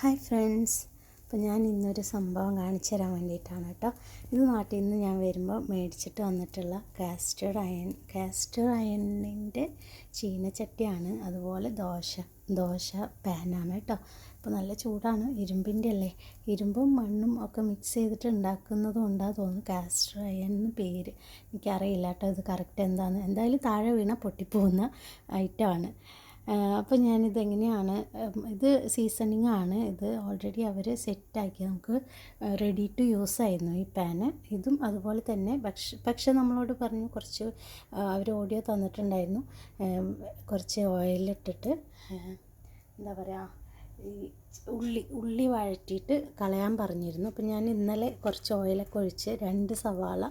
Hi friends. അപ്പോൾ ഞാൻ ഇന്നൊരു സംഭവം കാണിച്ചു തരാൻ വേണ്ടിയിട്ടാണ് കേട്ടോ. ഇത് നാട്ടിൽ നിന്ന് ഞാൻ വരുമ്പോൾ മേടിച്ചിട്ട് വന്നിട്ടുള്ള കാസ്റ്റർ അയൺ കാസ്റ്റർ അയണിന്റെ ചീനച്ചട്ടിയാണ്. അതുപോലെ ദോശ ദോശ പാനാണ് കേട്ടോ. അപ്പോൾ നല്ല ചൂടാണ്. ഇരുമ്പിന്റെ അല്ലേ? ഇരുമ്പും മണ്ണും ഒക്കെ മിക്സ് ചെയ്തിട്ട് ഉണ്ടാക്കുന്നത് കൊണ്ടാണ് തോന്നുന്നു. കാസ്റ്റർ അയൺ എന്ന് പേര്. എനിക്കറിയില്ല കേട്ടോ ഇത് കറക്റ്റ് എന്താണെന്ന് എന്തായാലും താഴെ വീണ പൊട്ടിപ്പോകുന്ന ഐറ്റമാണ് അപ്പോൾ ഞാനിത് എങ്ങനെയാണ് ഇത് സീസണിങ് ആണ്. ഇത് ഓൾറെഡി അവർ സെറ്റാക്കി നമുക്ക് റെഡി ടു യൂസ് ആയിരുന്നു ഈ പാന് ഇതും അതുപോലെ തന്നെ പക്ഷെ പക്ഷെ നമ്മളോട് പറഞ്ഞു കുറച്ച് അവർ ഓഡിയോ തന്നിട്ടുണ്ടായിരുന്നു. കുറച്ച് ഓയിലിട്ടിട്ട് എന്താ പറയുക ഈ ഉള്ളി ഉള്ളി വഴറ്റിയിട്ട് കളയാൻ പറഞ്ഞിരുന്നു. അപ്പോൾ ഞാൻ ഇന്നലെ കുറച്ച് ഓയിലൊക്കെ ഒഴിച്ച് രണ്ട് സവാള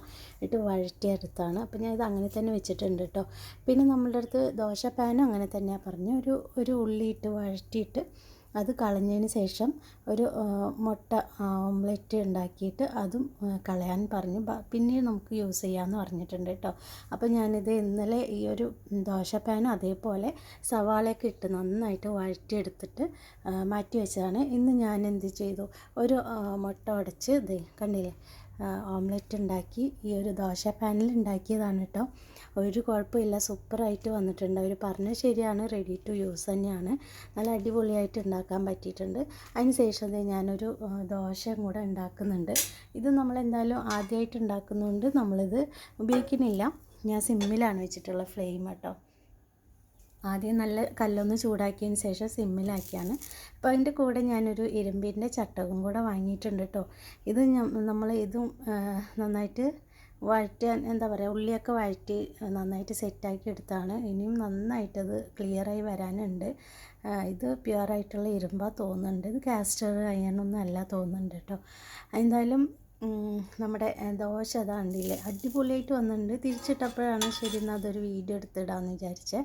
ഇട്ട് വഴറ്റിയെടുത്താണ്. അപ്പോൾ ഞാൻ ഇത് അങ്ങനെ തന്നെ വെച്ചിട്ടുണ്ട് കേട്ടോ പിന്നെ നമ്മളുടെ അടുത്ത് ദോശ പാനും അങ്ങനെ തന്നെയാണ് പറഞ്ഞു ഒരു ഒരു ഉള്ളി ഇട്ട് വഴറ്റിയിട്ട് അത് കളഞ്ഞതിന് ശേഷം ഒരു മുട്ട ഓംലെറ്റ് ഉണ്ടാക്കിയിട്ട് അതും കളയാൻ പറഞ്ഞു. പിന്നെ പിന്നീട് നമുക്ക് യൂസ് ചെയ്യാമെന്ന് പറഞ്ഞിട്ടുണ്ട് കേട്ടോ അപ്പോൾ ഞാനിത് ഇന്നലെ ഈ ഒരു ദോശ പാനും അതേപോലെ സവാളയൊക്കെ ഇട്ട് നന്നായിട്ട് വഴറ്റിയെടുത്തിട്ട് മാറ്റി വെച്ചതാണ്. ഇന്ന് ഞാൻ എന്ത് ചെയ്തു? ഒരു മുട്ട ഉടച്ച് ഇത് കണ്ടില്ലേ? ഓംലെറ്റ് ഉണ്ടാക്കി. ഈ ഒരു ദോശ പാനിൽ ഉണ്ടാക്കിയതാണ് കേട്ടോ ഒരു കുഴപ്പമില്ല സൂപ്പറായിട്ട് വന്നിട്ടുണ്ട്. അവർ പറഞ്ഞത് ശരിയാണ് റെഡി ടു യൂസ് തന്നെയാണ്. നല്ല അടിപൊളിയായിട്ട് ഉണ്ടാക്കാൻ പറ്റിയിട്ടുണ്ട്. അതിന് ശേഷം ഞാനൊരു ദോശയും കൂടെ ഉണ്ടാക്കുന്നുണ്ട്. ഇത് നമ്മൾ എന്തായാലും ആദ്യമായിട്ട് ഉണ്ടാക്കുന്നതുകൊണ്ട് നമ്മളിത് ഉപയോഗിക്കുന്നില്ല. ഞാൻ സിമ്മിലാണ് വെച്ചിട്ടുള്ള ഫ്ലെയിം കേട്ടോ ആദ്യം നല്ല കല്ലൊന്ന് ചൂടാക്കിയതിന് ശേഷം സിമ്മിലാക്കിയാണ്. അപ്പോൾ അതിന്റെ കൂടെ ഞാനൊരു ഇരുമ്പിന്റെ ചട്ടകം കൂടെ വാങ്ങിയിട്ടുണ്ട് കേട്ടോ ഇത് നമ്മൾ ഇതും നന്നായിട്ട് വഴറ്റാൻ എന്താ പറയുക ഉള്ളിയൊക്കെ വഴറ്റി നന്നായിട്ട് സെറ്റാക്കി എടുത്താണ്. ഇനിയും നന്നായിട്ടത് ക്ലിയറായി വരാനുണ്ട്. ഇത് പ്യുവറായിട്ടുള്ള ഇരുമ്പാണ് തോന്നുന്നുണ്ട്. ഇത് കാസ്റ്റർ അയണൊന്നും അല്ല തോന്നുന്നുണ്ട് കേട്ടോ എന്തായാലും നമ്മുടെ ദോശ അതാ കണ്ടില്ലേ? അടിപൊളിയായിട്ട് വന്നിട്ടുണ്ട്. തിരിച്ചിട്ടപ്പോഴാണ് ശരി എന്നാൽ അതൊരു വീഡിയോ എടുത്തിടാമെന്ന് വിചാരിച്ചത്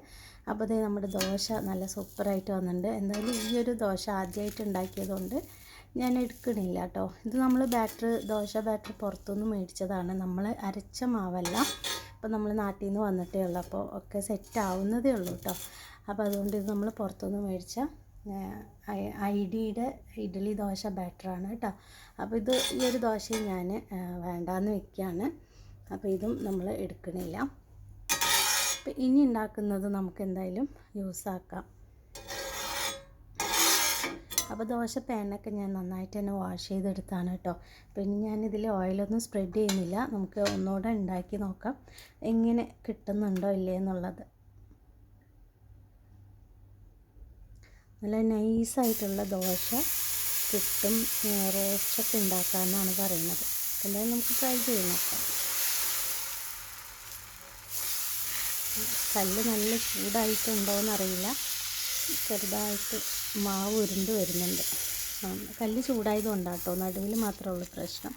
അപ്പോൾ അതേ നമ്മുടെ ദോശ നല്ല സൂപ്പറായിട്ട് വന്നിട്ടുണ്ട്. എന്തായാലും ഈ ഒരു ദോശ ആദ്യമായിട്ട് ഉണ്ടാക്കിയതുകൊണ്ട് ഞാൻ എടുക്കണില്ല കേട്ടോ. ഇത് നമ്മൾ ബാറ്റർ ദോശ ബാറ്റർ പുറത്തുനിന്ന് മേടിച്ചതാണ്. നമ്മൾ അരച്ച മാവല്ല. അപ്പോൾ നമ്മൾ നാട്ടിൽ നിന്ന് വന്നിട്ടേ ഉള്ളൂ. അപ്പോൾ ഒക്കെ സെറ്റ് ആവുന്നതേ ഉള്ളൂ കേട്ടോ. അപ്പോൾ അതുകൊണ്ട് ഇത് നമ്മൾ പുറത്തുനിന്ന് മേടിച്ച ഐ ഡിയുടെ ഇഡ്ഡലി ദോശ ബാറ്ററാണ് കേട്ടോ. അപ്പോൾ ഇത് ഈ ഒരു ദോശ ഞാൻ വേണ്ടാന്ന് വെക്കുകയാണ്. അപ്പോൾ ഇതും നമ്മൾ എടുക്കണില്ല. അപ്പോൾ ഇനി ഉണ്ടാക്കുന്നത് നമുക്ക് എന്തായാലും യൂസ് ആക്കാം. അപ്പോൾ ദോശ പാനൊക്കെ ഞാൻ നന്നായിട്ട് തന്നെ വാഷ് ചെയ്തെടുത്താണ് കേട്ടോ. പിന്നെ ഞാനിതിൽ ഓയിലൊന്നും സ്പ്രെഡ് ചെയ്യുന്നില്ല. നമുക്ക് ഒന്നുകൂടെ ഉണ്ടാക്കി നോക്കാം. എങ്ങനെ കിട്ടുന്നുണ്ടോ ഇല്ലേ എന്നുള്ളത്. നല്ല നൈസായിട്ടുള്ള ദോശ കിട്ടും റോസ്റ്റൊക്കെ ഉണ്ടാക്കാമെന്നാണ് പറയുന്നത്. എന്തായാലും നമുക്ക് ട്രൈ ചെയ്ത് നോക്കാം. കല്ല് നല്ല ചൂടായിട്ടുണ്ടോ എന്നറിയില്ല ചെറുതായിട്ട് മാവ് ഉരുണ്ട് വരുന്നുണ്ട്. കല്ല് ചൂടായത് കൊണ്ടാട്ടോ നടുവിൽ മാത്രമേ ഉള്ളൂ പ്രശ്നം.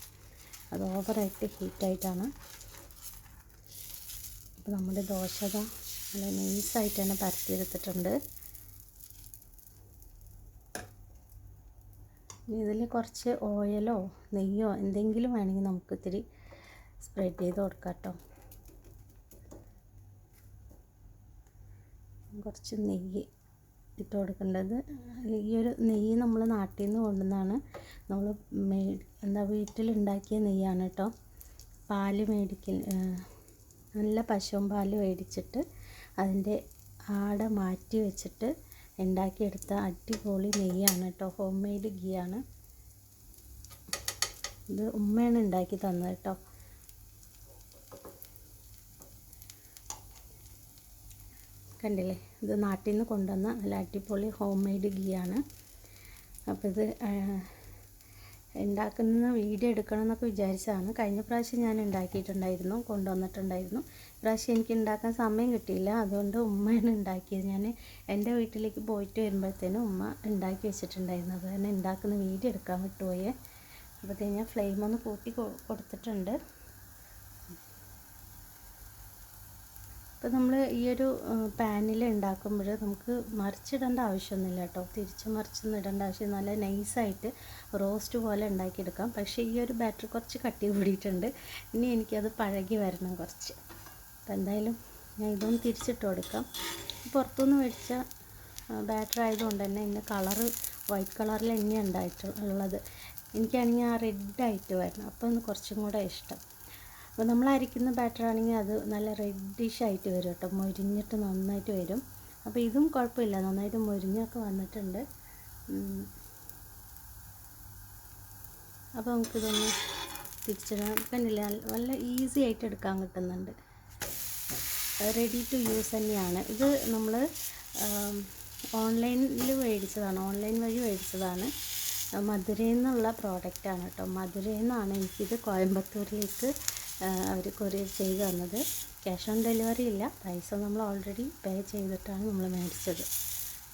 അത് ഓവറായിട്ട് ഹീറ്റായിട്ടാണ്. അപ്പോൾ നമ്മുടെ ദോശ നല്ല നൈസായിട്ട് തന്നെ പരത്തിയെടുത്തിട്ടുണ്ട്. ഇതിൽ കുറച്ച് ഓയിലോ നെയ്യോ എന്തെങ്കിലും വേണമെങ്കിൽ നമുക്ക് ഇത്തിരി സ്പ്രെഡ് ചെയ്ത് കൊടുക്കാം കേട്ടോ. കുറച്ച് നെയ്യ് ഇട്ട് കൊടുക്കേണ്ടത്. ഈ ഒരു നെയ്യ് നമ്മൾ നാട്ടിൽ നിന്ന് കൊണ്ടുവന്നാണ് നമ്മൾ എന്താ വീട്ടിലുണ്ടാക്കിയ നെയ്യാണ് കേട്ടോ. പാൽ മേടിക്കൽ നല്ല പശുവും പാൽ മേടിച്ചിട്ട് അതിന്റെ ആട മാറ്റി വെച്ചിട്ട് ഉണ്ടാക്കിയെടുത്ത അടിപൊളി നെയ്യാണ് കേട്ടോ. ഹോം മെയ്ഡ് ആണ്. ഇത് ഉമ്മയാണ് ഉണ്ടാക്കി തന്നത് കേട്ടോ. കണ്ടില്ലേ? ഇത് നാട്ടിൽ നിന്ന് കൊണ്ടുവന്ന നല്ല അടിപൊളി ഹോം മെയ്ഡ് ആണ്. അപ്പോൾ ഇത് ഉണ്ടാക്കുന്ന വീഡിയോ എടുക്കണം എന്നൊക്കെ വിചാരിച്ചതാണ്. കഴിഞ്ഞ പ്രാവശ്യം ഞാൻ ഉണ്ടാക്കിയിട്ടുണ്ടായിരുന്നു കൊണ്ടുവന്നിട്ടുണ്ടായിരുന്നു. പ്രാവശ്യം എനിക്ക് ഉണ്ടാക്കാൻ സമയം കിട്ടിയില്ല. അതുകൊണ്ട് ഉമ്മയാണ് ഉണ്ടാക്കിയത്. ഞാൻ എന്റെ വീട്ടിലേക്ക് പോയിട്ട് വരുമ്പോഴത്തേനും ഉമ്മ ഉണ്ടാക്കി വെച്ചിട്ടുണ്ടായിരുന്നു. അത് തന്നെ ഉണ്ടാക്കുന്ന വീഡിയോ എടുക്കാൻ വിട്ടുപോയേ. അപ്പോഴത്തേക്ക് ഞാൻ ഫ്ലെയിം ഒന്ന് കൂട്ടി കൊടുത്തിട്ടുണ്ട്. അപ്പോൾ നമ്മൾ ഈ ഒരു പാനിൽ ഉണ്ടാക്കുമ്പോൾ നമുക്ക് മറിച്ചിടേണ്ട ആവശ്യമൊന്നുമില്ല കേട്ടോ. തിരിച്ച് മറിച്ചൊന്നും ഇടേണ്ട ആവശ്യം നല്ല നൈസായിട്ട് റോസ്റ്റ് പോലെ ഉണ്ടാക്കിയെടുക്കാം. പക്ഷേ ഈ ഒരു ബാറ്റർ കുറച്ച് കട്ടി കൂടിയിട്ടുണ്ട്. ഇനി എനിക്കത് പഴകി വരണം കുറച്ച്. അപ്പോൾ എന്തായാലും ഞാൻ ഇതൊന്ന് തിരിച്ചിട്ട് കൊടുക്കാം. പുറത്തുനിന്ന് മേടിച്ച ബാറ്റർ ആയതുകൊണ്ട് തന്നെ ഇതിന്റെ കളറ് വൈറ്റ് കളറിൽ തന്നെയാണ് ഉണ്ടായിട്ടുള്ളത്. എനിക്കാണെങ്കിൽ ആ റെഡ് ആയിട്ട് വരണം. അപ്പോൾ ഒന്ന് കുറച്ചും കൂടെ ഇഷ്ടം. അപ്പോൾ നമ്മൾ അരിക്കുന്ന ബാറ്റർ ആണെങ്കിൽ അത് നല്ല റെഡിഷ് ആയിട്ട് വരും കേട്ടോ. മൊരിഞ്ഞിട്ട് നന്നായിട്ട് വരും. അപ്പോൾ ഇതും കുഴപ്പമില്ല. നന്നായിട്ട് മൊരിഞ്ഞൊക്കെ വന്നിട്ടുണ്ട്. അപ്പോൾ നമുക്കിതൊന്ന് തിരിച്ചിടാൻ കണ്ടില്ല? നല്ല ഈസി ആയിട്ട് എടുക്കാൻ കിട്ടുന്നുണ്ട്. റെഡി ടു യൂസ് തന്നെയാണ്. ഇത് നമ്മൾ ഓൺലൈനിൽ മേടിച്ചതാണ്. ഓൺലൈൻ വഴി മേടിച്ചതാണ്. മധുരയിൽ നിന്നുള്ള പ്രോഡക്റ്റാണ് കേട്ടോ. മധുരയിൽ നിന്നാണ് എനിക്കിത് കോയമ്പത്തൂരിലേക്ക് അവർ കൊറിയർ ചെയ്ത് തന്നത്. ക്യാഷ് ഓൺ ഡെലിവറി ഇല്ല. പൈസ നമ്മൾ ഓൾറെഡി പേ ചെയ്തിട്ടാണ് നമ്മൾ മേടിച്ചത്.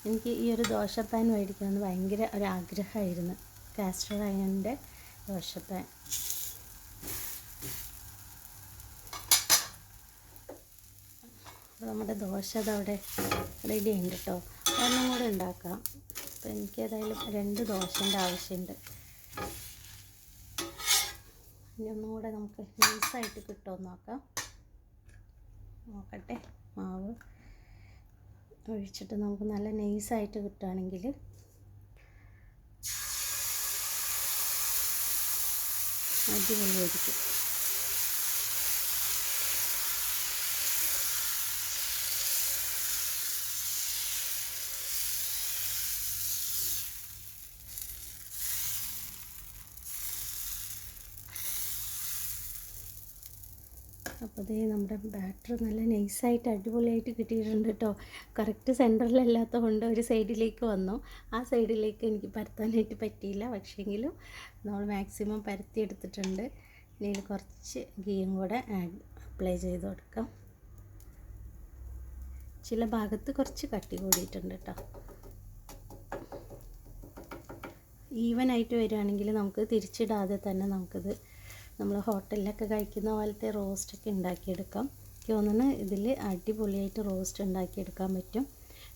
എനിക്ക് ഈ ഒരു ദോശ പാൻ മേടിക്കണമെന്ന് ഭയങ്കര ഒരു ആഗ്രഹമായിരുന്നു. കാസ്റ്റർ അയണിന്റെ ദോശ പാൻ നമ്മുടെ ദോശ അതവിടെ റെഡി ഉണ്ട് കേട്ടോ ഒന്നും കൂടെ ഉണ്ടാക്കാം. അപ്പോൾ എനിക്കേതായാലും രണ്ട് ദോശന്റെ ആവശ്യമുണ്ട്. ഇനി ഒന്നുകൂടെ നമുക്ക് നൈസായിട്ട് കിട്ടുമെന്ന് നോക്കാം. നോക്കട്ടെ മാവ് ഒഴിച്ചിട്ട് നമുക്ക് നല്ല നൈസായിട്ട് കിട്ടുകയാണെങ്കിൽ അടിപൊളിയായിരിക്കും. അപ്പോൾ ദേ നമ്മുടെ ബാറ്റർ നല്ല നൈസായിട്ട് അടിപൊളിയായിട്ട് കിട്ടിയിട്ടുണ്ട് കേട്ടോ കറക്റ്റ് സെന്ററിലല്ലാത്ത കൊണ്ട് ഒരു സൈഡിലേക്ക് വന്നു. ആ സൈഡിലേക്ക് എനിക്ക് പരത്താനായിട്ട് പറ്റിയില്ല. പക്ഷേങ്കിലും നമ്മൾ മാക്സിമം പരത്തി എടുത്തിട്ടുണ്ട്. ഇനി കുറച്ച് ഗീയും കൂടെ ആഡ് അപ്ലൈ ചെയ്ത് കൊടുക്കാം. ചില ഭാഗത്ത് കുറച്ച് കട്ടി കൂടിയിട്ടുണ്ട് കേട്ടോ ഈവനായിട്ട് വരികയാണെങ്കിൽ നമുക്ക് തിരിച്ചിടാതെ തന്നെ നമുക്കിത് നമ്മൾ ഹോട്ടലിലൊക്കെ കഴിക്കുന്ന പോലത്തെ റോസ്റ്റൊക്കെ ഉണ്ടാക്കിയെടുക്കാം. എനിക്ക് തോന്നുന്നു ഇതിൽ അടിപൊളിയായിട്ട് റോസ്റ്റ് ഉണ്ടാക്കിയെടുക്കാൻ പറ്റും.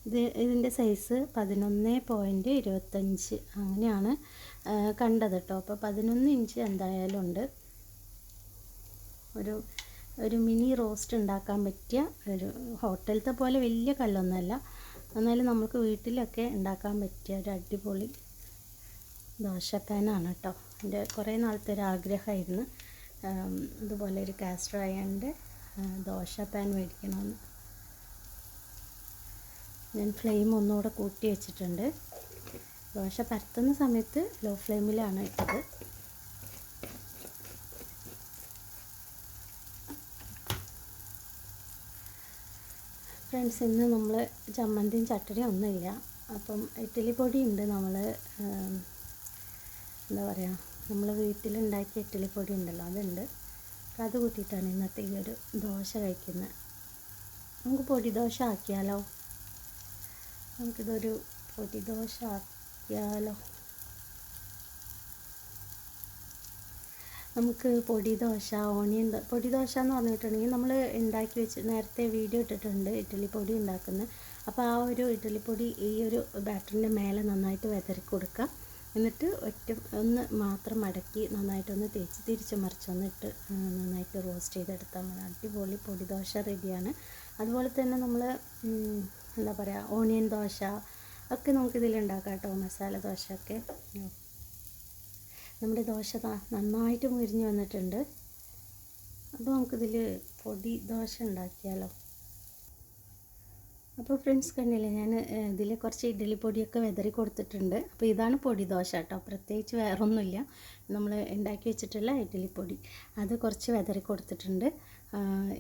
ഇത് ഇതിന്റെ സൈസ് പതിനൊന്ന് പോയിന്റ് ഇരുപത്തഞ്ച് അങ്ങനെയാണ് കണ്ടത് കേട്ടോ. അപ്പോൾ പതിനൊന്ന് ഇഞ്ച് എന്തായാലും ഉണ്ട്. ഒരു ഒരു മിനി റോസ്റ്റ് ഉണ്ടാക്കാൻ പറ്റിയ ഒരു ഹോട്ടലത്തെ പോലെ വലിയ കല്ലൊന്നുമല്ല എന്നാലും നമുക്ക് വീട്ടിലൊക്കെ ഉണ്ടാക്കാൻ പറ്റിയ ഒരു അടിപൊളി ദോശപ്പാനാണ് കേട്ടോ. എന്റെ കുറേ നാളത്തെ ഒരു ആഗ്രഹമായിരുന്നു. ഇതുപോലെ ഒരു കാസ്റ്റർ അയണിന്റെ ദോശ പാൻ മേടിക്കണമെന്ന്. ഞാൻ ഫ്ലെയിം ഒന്നുകൂടെ കൂട്ടി വെച്ചിട്ടുണ്ട്. ദോശ പരത്തുന്ന സമയത്ത് ലോ ഫ്ലെയിമിലാണ് ഇട്ടത്. ഫ്രണ്ട്സ് ഇന്ന് നമ്മൾ ചമ്മന്തിയും ചട്ടടിയും ഒന്നുമില്ല. അപ്പം ഇഡ്ഡലി പൊടി ഉണ്ട് നമ്മൾ എന്താ പറയുക നമ്മൾ വീട്ടിലുണ്ടാക്കിയ ഇറ്റലിപ്പൊടി പൊടി ഉണ്ടല്ലോ അതുണ്ട്. അത് കൂട്ടിയിട്ടാണ് ഇന്നത്തെ ഈ ഒരു ദോശ കഴിക്കുന്നത് നമുക്ക് പൊടി ദോശ ആക്കിയാലോ? നമുക്കിതൊരു പൊടി ദോശ ആക്കിയാലോ? നമുക്ക് പൊടി ദോശ ഓണിയൻ പൊടി ദോശ എന്ന് പറഞ്ഞിട്ടുണ്ടെങ്കിൽ നമ്മൾ ഉണ്ടാക്കി വെച്ച് നേരത്തെ വീഡിയോ ഇട്ടിട്ടുണ്ട് ഇഡ്ഡലി പൊടി ഉണ്ടാക്കുന്നത് അപ്പോൾ ആ ഒരു ഇഡ്ഡലിപ്പൊടി ഈ ഒരു ബാറ്ററിന്റെ മേലെ നന്നായിട്ട് വിതറി കൊടുക്കുക എന്നിട്ട് ഒറ്റ ഒന്ന് മാത്രം മടക്കി നന്നായിട്ടൊന്ന് തേച്ച് തിരിച്ച് മറിച്ചൊന്നിട്ട് നന്നായിട്ട് റോസ്റ്റ് ചെയ്തെടുത്താൽ മതി. അടിപൊളി പൊടി ദോശ റെഡിയാണ്. അതുപോലെ തന്നെ നമ്മൾ എന്താ പറയുക ഓണിയൻ ദോശ ഒക്കെ നമുക്കിതിൽ ഉണ്ടാക്കാം കേട്ടോ മസാല ദോശയൊക്കെ. നമ്മുടെ ദോശ നന്നായിട്ട് മുരിഞ്ഞ് വന്നിട്ടുണ്ട്. അപ്പോൾ നമുക്കിതിൽ പൊടി ദോശ ഉണ്ടാക്കിയാലോ? അപ്പോൾ ഫ്രണ്ട്സ് കണ്ടില്ലേ ഞാൻ ഇതിൽ കുറച്ച് ഇഡ്ഡലി പൊടിയൊക്കെ വെതറി കൊടുത്തിട്ടുണ്ട്. അപ്പോൾ ഇതാണ് പൊടി ദോശ കേട്ടോ. പ്രത്യേകിച്ച് വേറൊന്നുമില്ല. നമ്മൾ ഉണ്ടാക്കി വെച്ചിട്ടുള്ള ഇഡ്ഡലി പൊടി. അത് കുറച്ച് വെതറി കൊടുത്തിട്ടുണ്ട്.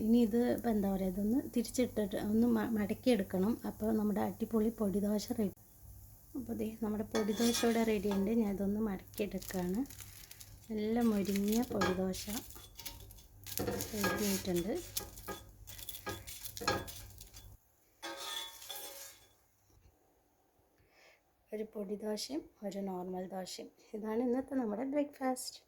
ഇനി ഇത് ഇപ്പോൾ എന്താ പറയുക ഇതൊന്ന് തിരിച്ചിട്ടിട്ട് ഒന്ന് മടക്കിയെടുക്കണം. അപ്പോൾ നമ്മുടെ അടിപൊളി പൊടി ദോശ റെഡി. അപ്പോൾ ഇതേ നമ്മുടെ പൊടി ദോശ ഇവിടെ റെഡി ഉണ്ട്. ഞാൻ ഇതൊന്ന് മടക്കിയെടുക്കുകയാണ് നല്ല മുരിങ്ങിയ പൊടി ദോശ റെഡി ആയിട്ടുണ്ട്. ഒരു പൊടി ദോശയും ഒരു നോർമൽ ദോശയും. ഇതാണ് ഇന്നത്തെ നമ്മുടെ ബ്രേക്ക്ഫാസ്റ്റ്.